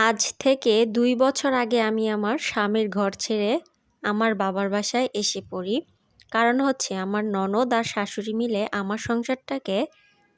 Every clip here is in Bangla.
আজ থেকে দুই বছর আগে আমি আমার স্বামীর ঘর ছেড়ে আমার বাবার বাসায় এসে পড়ি। কারণ হচ্ছে আমার ননদ আর শাশুড়ি মিলে আমার সংসারটাকে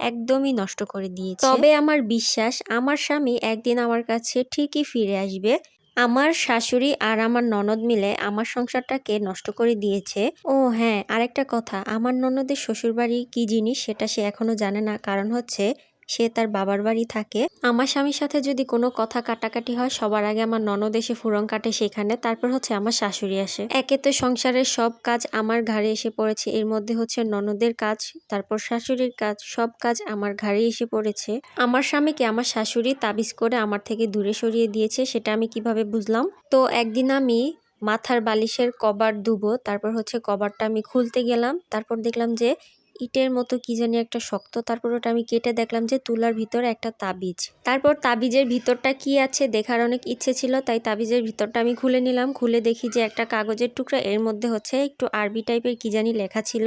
একদমই নষ্ট করে দিয়েছে। তবে আমার বিশ্বাস, আমার স্বামী একদিন আমার কাছে ঠিকই ফিরে আসবে। আমার শাশুড়ি আর আমার ননদ মিলে আমার সংসারটাকে নষ্ট করে দিয়েছে। ও হ্যাঁ আরেকটা কথা, আমার ননদের শ্বশুরবাড়ি কি জিনিস সেটা সে এখনও জানে না। কারণ হচ্ছে সে তার বাবার বাড়ি থাকে। আমার স্বামীর সাথে যদি কোনো কথা কাটাকাটি হয়, সবার আগে আমার ননদ এসে ফুরন কাটে সেখানে, তারপর হচ্ছে আমার শাশুড়ি আসে। একে তো সংসারের সব কাজ আমার ঘাড়ে এসে পড়েছে, এর মধ্যে হচ্ছে ননদের কাজ, তারপর শাশুড়ির কাজ, সব কাজ আমার ঘাড়ে এসে পড়েছে। আমার স্বামীকে আমার শাশুড়ি তাবিজ করে আমার থেকে দূরে সরিয়ে দিয়েছে, সেটা আমি কীভাবে বুঝলাম? তো একদিন আমি মাথার বালিশের কভার দুবো তারপর হচ্ছে কভারটা আমি খুলতে গেলাম, তারপর দেখলাম যে ইটের মতো কি জানি একটা শক্ত, তারপর ওটা আমি কেটে দেখলাম যে তুলার ভিতরে একটা তাবিজ। তারপর তাবিজের ভিতরটা কি আছে দেখার অনেক ইচ্ছে ছিল, তাই তাবিজের ভিতরটা আমি খুলে নিলাম। খুলে দেখি যে একটা কাগজের টুকরা, এর মধ্যে হচ্ছে একটু আরবি টাইপের কি জানি লেখা ছিল।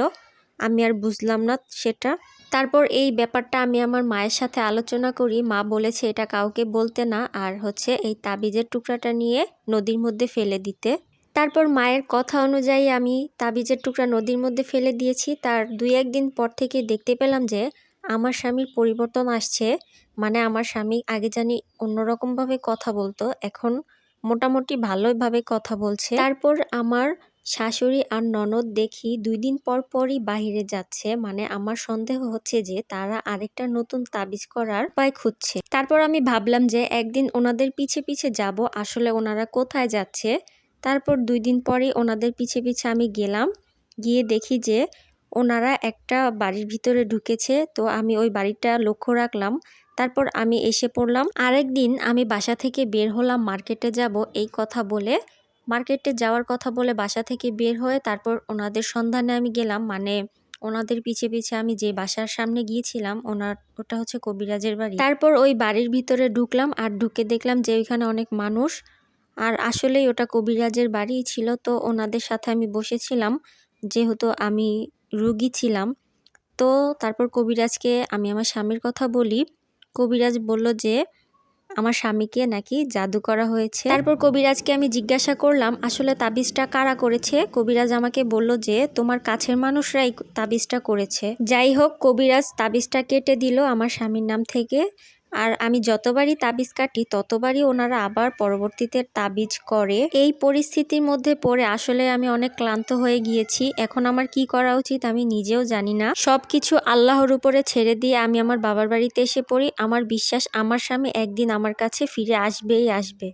আমি আর বুঝলাম না সেটা। তারপর এই ব্যাপারটা আমি আমার মায়ের সাথে আলোচনা করি। মা বলেছে এটা কাউকে বলতে না, আর হচ্ছে এই তাবিজের টুকরাটা নিয়ে নদীর মধ্যে ফেলে দিতে। তারপর মায়ের কথা অনুযায়ী আমি তাবিজের টুকরা নদীর মধ্যে ফেলে দিয়েছি। তার দুই একদিন পর থেকে দেখতে পেলাম যে আমার স্বামীর পরিবর্তন আসছে। মানে আমার স্বামী আগে জানি অন্যরকমভাবে কথা বলতো, এখন মোটামুটি ভালোইভাবে কথা বলছে। তারপর আমার শাশুড়ি আর ননদ দেখি দুই দিন পর পরই বাহিরে যাচ্ছে। মানে আমার সন্দেহ হচ্ছে যে তারা আরেকটা নতুন তাবিজ করার উপায় খুঁজছে। তারপর আমি ভাবলাম যে একদিন ওনাদের পিছে পিছে যাব। আসলে ওনারা কোথায় যাচ্ছে? তারপর দুই দিন পরে ওনাদের পিছে পিছে আমি গেলাম। গিয়ে দেখি যে ওনারা একটা বাড়ির ভিতরে ঢুকেছে, তো আমি ওই বাড়িটা লক্ষ্য রাখলাম। তারপর আমি এসে পড়লাম। আরেক দিন আমি বাসা থেকে বের হলাম, মার্কেটে যাব এই কথা বলে। মার্কেটে যাওয়ার কথা বলে বাসা থেকে বের হয়ে তারপর ওনাদের সন্ধানে আমি গেলাম। মানে ওনাদের পিছে পিছে আমি যে বাসার সামনে গিয়েছিলাম, ওনার, ওটা হচ্ছে কবিরাজের বাড়ি। তারপর ওই বাড়ির ভিতরে ঢুকলাম আর ঢুকে দেখলাম যে ওইখানে অনেক মানুষ। আর আসলেই ওটা কবিরাজের বাড়িই ছিল, তো ওনাদের সাথে আমি বসেছিলাম, যেহেতু আমি রুগী ছিলাম। তো তারপর কবিরাজকে আমি আমার স্বামীর কথা বলি। কবিরাজ বলল যে, আমার স্বামীকে নাকি জাদু করা হয়েছে। তারপর কবিরাজকে আমি জিজ্ঞাসা করলাম, আসলে তাবিজটা কারা করেছে? কবিরাজ আমাকে বলল যে, তোমার কাছের মানুষরাই তাবিজটা করেছে। যাই হোক, কবিরাজ তাবিজটা কেটে দিল আমার স্বামীর নাম থেকে। আর আমি যতবারই তাবিজ কাটি, ততবারই ওনারা আবার পরবর্তীতে তাবিজ করে। এই পরিস্থিতির মধ্যে পড়ে আসলে আমি অনেক ক্লান্ত হয়ে গিয়েছি। এখন আমার কি করা উচিত আমি নিজেও জানি না। সব কিছু আল্লাহর উপরে ছেড়ে দিয়ে আমি আমার বাবার বাড়িতে এসে পড়ি। আমার বিশ্বাস, আমার স্বামী একদিন আমার কাছে ফিরে আসবেই আসবে।